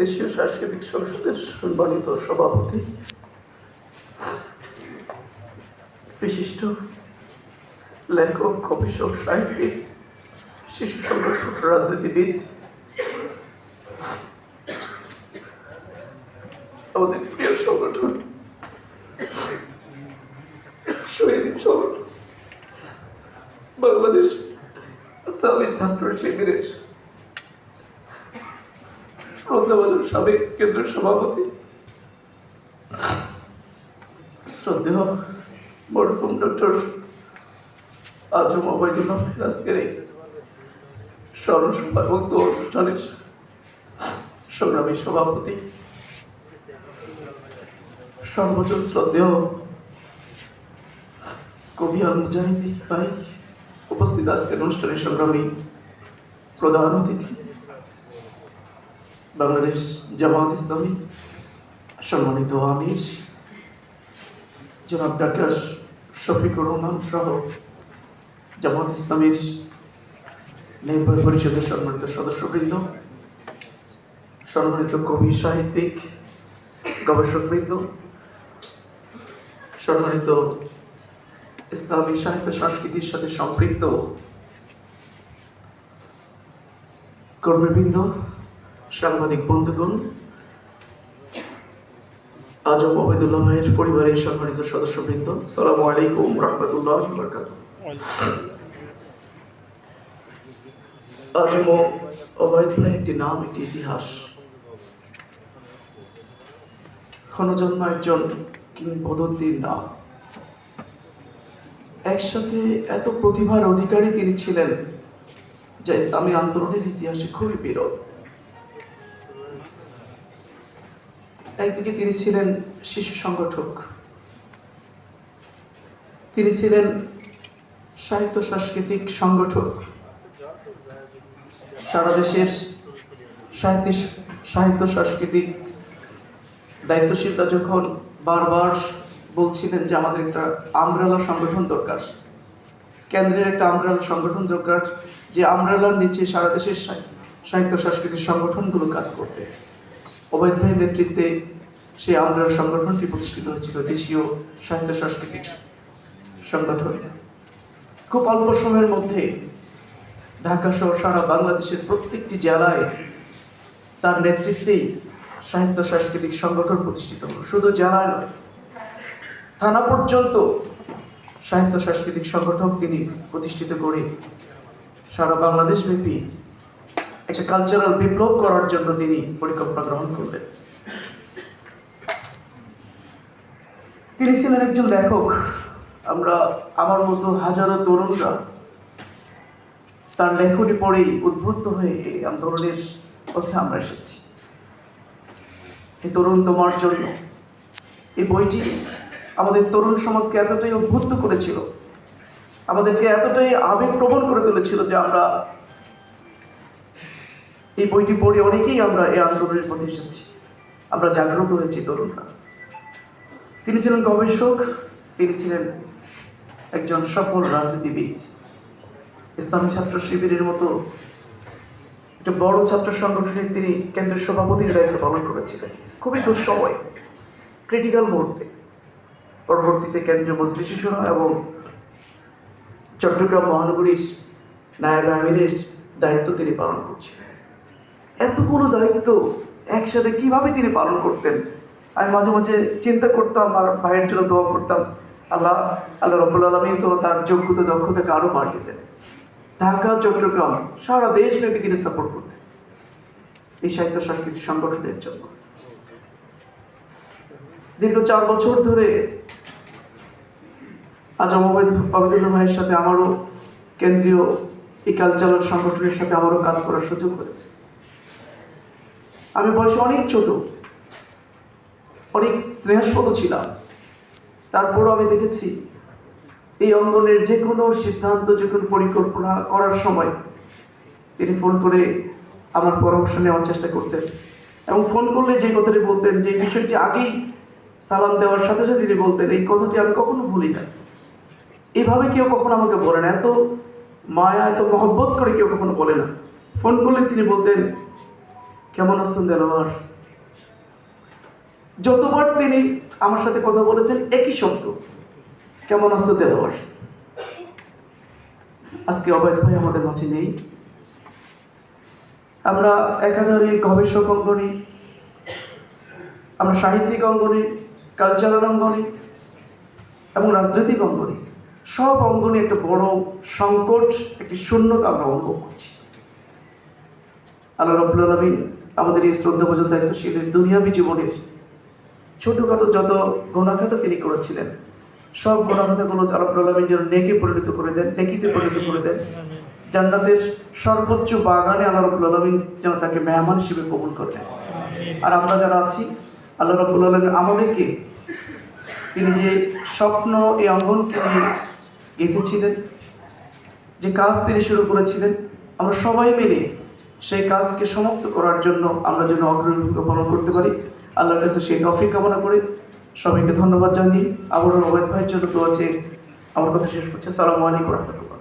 দেশীয় সাংস্কৃতিক সংসদের সম্মানিত সভাপতি, বিশিষ্ট লেখক গবেষক সাহিত্যিক, শিশু সংগঠক, রাজনীতিবিদ, আমাদের প্রিয় সংগঠন সংগঠন বাংলাদেশ ইসলামী ছাত্র শিবিরের শ্রদ্ধাবাদন সাবেক কেন্দ্রের সভাপতি। শ্রদ্ধেয় মরহুম ডক্টর আজম ভাইয়ের আজকের এই স্মরণ সভা এবং অনুষ্ঠানের সংগ্রামী সভাপতি। সর্বজন শ্রদ্ধেয় কবি আল মুজাহিদি ভাই উপস্থিত আজকের অনুষ্ঠানের সংগ্রামী প্রধান অতিথি। বাংলাদেশ জামাত ইসলামী সম্মানিত আমির, জনাব ডাক্তার শফিকুর রহমান সহ জামাত ইসলামীর নির্বাহী পরিষদের সম্মানিত সদস্যবৃন্দ, সম্মানিত কবি, সাহিত্যিক, গবেষকবৃন্দ, সম্মানিত ইসলামী সাহিত্য সংস্কৃতির সাথে সম্পৃক্ত কর্মীবৃন্দ সাংবাদিক বন্ধুগণ আজম ওবেদুল্লাহ ভাইয়ের পরিবারের সম্মানিত সদস্যবৃন্দ সালামু আলাইকুম রহমতুল্লাহ বরকাত আজম ভাই একটি নাম, একটি ইতিহাস। একজন কিংবদন্তির নাম। একসাথে এত প্রতিভার অধিকারী তিনি ছিলেন, যা ইসলামী আন্দোলনের ইতিহাসে খুবই বিরল। একদিকে তিনি ছিলেন শিশু সংগঠক, তিনি ছিলেন সাহিত্য সাংস্কৃতিক সংগঠক। সারা দেশের সাহিত্য সাহিত্য সাংস্কৃতিক দায়িত্বশীলরা যখন বারবার বলছিলেন যে আমাদের একটা আমব্রেলা সংগঠন দরকার, কেন্দ্রের একটা আমব্রেলা সংগঠন দরকার, যে আমব্রেলার নিচে সারা দেশের সাহিত্য সাংস্কৃতিক সংগঠনগুলো কাজ করবে। অবৈধ নেতৃত্বে সেই আমব্রেলা সংগঠনটি প্রতিষ্ঠিত হয়েছিল, দেশীয় সাহিত্য সাংস্কৃতিক সংগঠন। খুব অল্প সময়ের মধ্যে ঢাকা সহ সারা বাংলাদেশের প্রত্যেকটি জেলায় তার নেতৃত্বেই সাহিত্য সাংস্কৃতিক সংগঠন প্রতিষ্ঠিত হলো। শুধু জেলায় নয়, থানা পর্যন্ত সাহিত্য সাংস্কৃতিক সংগঠন তিনি প্রতিষ্ঠিত করে সারা বাংলাদেশ ব্যাপী একটা কালচারাল বিপ্লব করার জন্য তিনি পরিকল্পনা গ্রহণ করলেন। তিনি ছিলেন একজন লেখক। আমরা আমার মতো হাজারো তরুণরা তার লেখনী পড়েই উদ্বুদ্ধ হয়ে এই আন্দোলনের পথে আমরা এসেছি। এই তরুণ, তোমার জন্য এই বইটি আমাদের তরুণ সমাজকে এতটাই উদ্বুদ্ধ করেছিল, আমাদেরকে এতটাই আবেগপ্রবণ করে তুলেছিল যে আমরা এই বইটি পড়ে অনেকেই আমরা এই আন্দোলনের পথে এসেছি। আমরা জাগ্রত হয়েছি তরুণরা। তিনি ছিলেন গবেষক, তিনি ছিলেন একজন সফল রাজনীতিবিদ। ইসলামী ছাত্র শিবিরের মতো একটা বড় ছাত্র সংগঠনের তিনি কেন্দ্রের সভাপতির দায়িত্ব পালন করেছিলেন। খুবই দুঃসময় ক্রিটিক্যাল মুহূর্তে। পরবর্তীতে কেন্দ্রীয় মজলিস শুরা এবং চট্টগ্রাম মহানগরীর নায়েব আমিরের দায়িত্ব তিনি পালন করছিলেন। এতগুলো দায়িত্ব একসাথে কীভাবে তিনি পালন করতেন? আমি মাঝে মাঝে চিন্তা করতাম আর ভাইয়ের জন্য দোয়া করতাম, আল্লাহ আল্লাহ রব্বুল আলমিন তো তার যোগ্যতা, দক্ষতাকে আরও বাড়িয়ে দেন। ঢাকা, চট্টগ্রাম, সারা দেশব্যাপী তিনি সাপোর্ট করতেন। এই সাহিত্য সাংস্কৃতিক সংগঠনের জন্য। দীর্ঘ চার বছর ধরে আজম অবৈধ ভাইয়ের সাথে আমারও কেন্দ্রীয় এই কালচারাল সংগঠনের সাথে আমারও কাজ করার সুযোগ হয়েছে। আমি বয়সে অনেক ছোট, অনেক স্নেহাস্পদ ছিলাম। তারপরও আমি দেখেছি, এই অঙ্গনের যে কোনো সিদ্ধান্ত যে কোনো পরিকল্পনা করার সময় তিনি ফোন করে আমার পরামর্শ নেওয়ার চেষ্টা করতেন এবং ফোন করলে যে কথাটি বলতেন, যে বিষয়টি আগেই সালাম দেওয়ার সাথে সাথে তিনি বলতেন, এই কথাটি আমি কখনো ভুলি না। এইভাবে কেউ কখনো আমাকে বলে না। এত মায়া, এত মহব্বত করে কেউ কখনো বলে না। ফোন করলে তিনি বলতেন কেমন আছেন দেলোয়ার? যতবার তিনি আমার সাথে কথা বলেছেন, একই শব্দ। কেমন আছো দেলোয়ার? আজকে অবৈধ ভাই আমাদের মাঝে নেই। আমরা একাধারে গবেষক অঙ্গনে, আমরা সাহিত্যিক অঙ্গনে কালচারাল অঙ্গনে, এবং রাজনৈতিক অঙ্গনে, সব অঙ্গনে একটা বড় সংকট, একটি শূন্যতা আমরা অনুভব করছি। আল্লাহ রবুল আমাদের এই শ্রদ্ধা ভোজন দায়িত্বশীলের দুনিয়াবী জীবনের ছোটোখাটো যত গুণাখাতা তিনি করেছিলেন, সব আল্লাহ আলমিন যেন নেকে পরিণত করে দেন, নেকিতে পরিণত করে দেন, জান্নাতের সর্বোচ্চ বাগানে আল্লাহ রবুল আলমিন যেন তাকে মেহমান হিসেবে কবুল করে দেন। আর আমরা যারা আছি, আল্লাহ রবুল আলমিন আমাদেরকে তিনি যে স্বপ্ন এই অঙ্গনকে গেঁথেছিলেন, যে কাজ তিনি শুরু করেছিলেন, আমরা সবাই মিলে সেই কাজকে সমাপ্ত করার জন্য আমরা যেন অগ্রণী ভূমিকা পালন করতে পারি। আল্লাহর কাছে সেই তফিক কামনা করে। সবাইকে ধন্যবাদ জানিয়ে আবারও অবৈধ ভাইয়ের জন্য তো আছে আমার কথা শেষ করছে। সালামু আলাইকুম রহমতুল্লাহ।